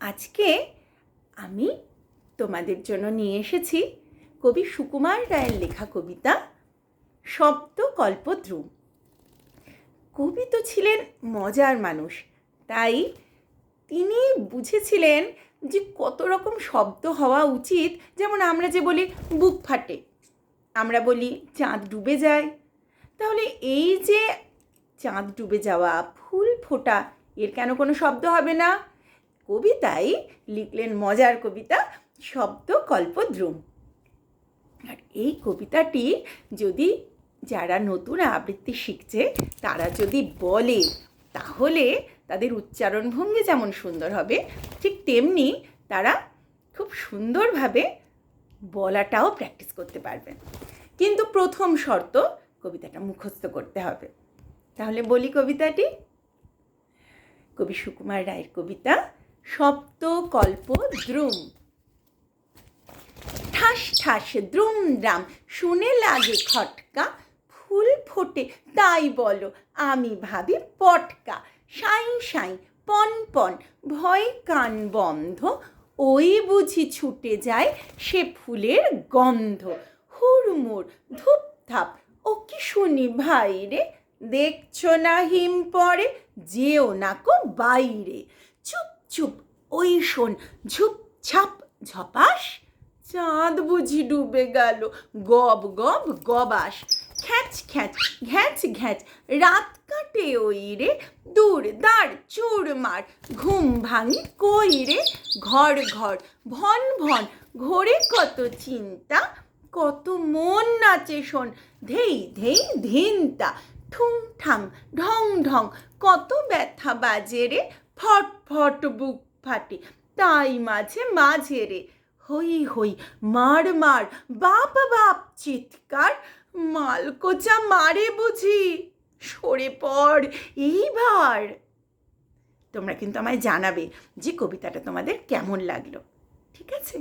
আজকে আমি তোমাদের জন্য নিয়ে এসেছি কবি সুকুমার রায়ের লেখা কবিতা শব্দ কল্পদ্রুম কবি তো ছিলেন মজার মানুষ, তাই তিনি বুঝেছিলেন যে কত রকম শব্দ হওয়া উচিত, যেমন আমরা যে বলি বুক ফাটে, আমরা বলি চাঁদ ডুবে যায়। তাহলে এই যে চাঁদ ডুবে যাওয়া, ফুল ফোটা, এর কেন কোনো শব্দ হবে না? কবিতায় লিখলেন মজার কবিতা শব্দ কল্পদ্রুম আর এই কবিতাটি যদি যারা নতুন আবৃত্তি শিখছে, তারা যদি বলে, তাহলে তাদের উচ্চারণ ভঙ্গি যেমন সুন্দর হবে, ঠিক তেমনি তারা খুব সুন্দরভাবে বলাটাও প্র্যাকটিস করতে পারবেন। কিন্তু প্রথম শর্ত, কবিতাটা মুখস্থ করতে হবে। তাহলে বলি কবিতাটি। কবি সুকুমার রায়ের কবিতা সপ্ত কল্প দ্রুম। ঠাস ঠাস দ্রুম দ্রাম শুনে লাগে খটকা। ফুল ফোটে, তাই বলো আমি ভাবি পটকা। সাই সাই, পন পন, ভয় কান বন্ধ। ওই বুঝি ছুটে যায় সে ফুলের গন্ধ। হুড়মুড়, ধূপধাপ, ও কি শুনি ভাই রে? দেখছ না হিম পড়ে, যেও না কো বাইরে। চুপ চুপ, ওই শোন, ঝুপ ছাপ ঝপাস, চাঁদ বুঝি ডুবে গেল, গব গব, গবাস, খ্যাচ খ্যাচ, ঘ্যাঁচ, ঘ্যাচ, রাত কাটে ওই রে, দূর, দাঁড়, চুর, মার, ঘুম ভাঙি কই রে, ঘর ঘর, ভন ভন, ঘোরে কত চিন্তা, কত মন নাচে শোন, ধেই ধেই, ধিনতা, ঠুং, ঠাং, ঢং ঢং, কত ব্যথা বাজে রে ফট ফট বুক ফাটে। তাই মাঝে মাঝে রে, হই হই, মার মার, বাপ বাপ চিৎকার, মালকোচা মারে বুঝি, সরে পড় এইবার। তোমরা কিন্তু আমায় জানাবে যে কবিতাটা তোমাদের কেমন লাগল, ঠিক আছে?